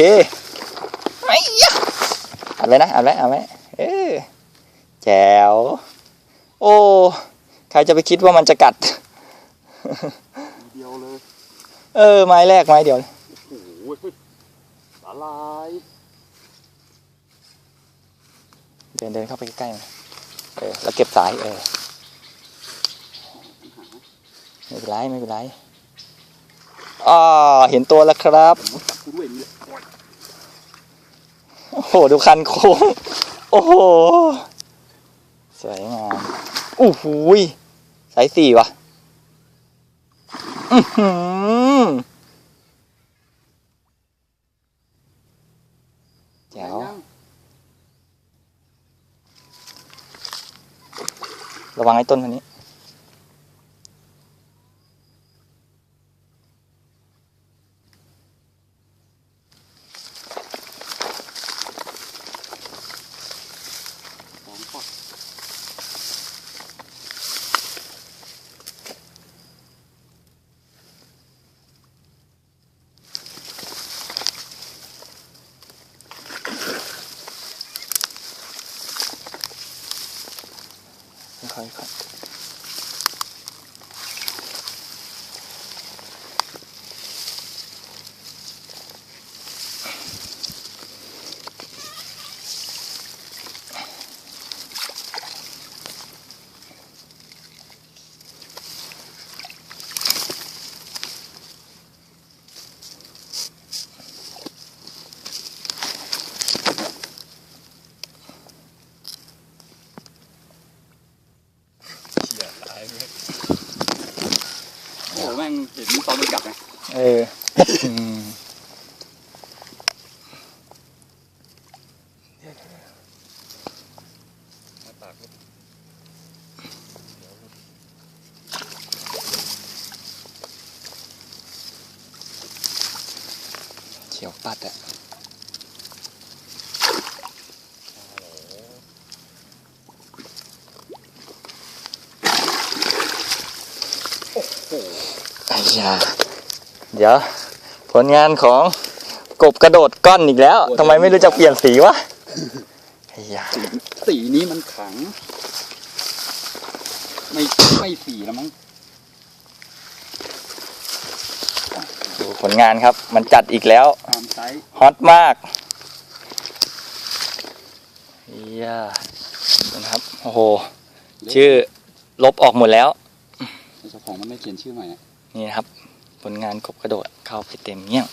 เคไอ้ยะเอาเลยนะเอาเลยเอาไหมเออแจ๋วโอ้ใครจะไปคิดว่ามันจะกัด เดียวเลย เออ ไม้แรกไม้เดียวโอ้โหสาลายเดินเดินเข้าไปใกล้ๆมันเออแล้วเก็บสายเออไม่เป็นไรไม่เป็นไรอ่าเห็นตัวแล้วครับ ผมจับกูด้วยนี่แหละโอ้ย โอ้โห ดูคันโค้ง โอ้โห สวยงามอู้หูยสายสี่วะอือหือแจ๋วระวังไอ้ต้นคนนี้ ค่อยๆค่อยเฉียดหลายเม็ด โอ้โหแม่งเห็นตอนมันกัดไงเอออืมปากเฉียวปัดอะ อ้ยาเดี๋ยว ผลงานของกบกระโดดก้อนอีกแล้วทำไมไม่รู้จักเปลี่ยนสีวะไอ้ยาสีสีนี้มันขัง ไม่ไม่สีแล้วมั้งดูผลงานครับ มันจัดอีกแล้วตามไซส์ฮอตมากเอียนะครับ โอ้โห ชื่อลบออกหมดแล้ว เจ้าของมันไม่เขียนชื่อใหม่นี่นะครับ ผลงานกบกระโดดเข้าไปเต็มเงี้ย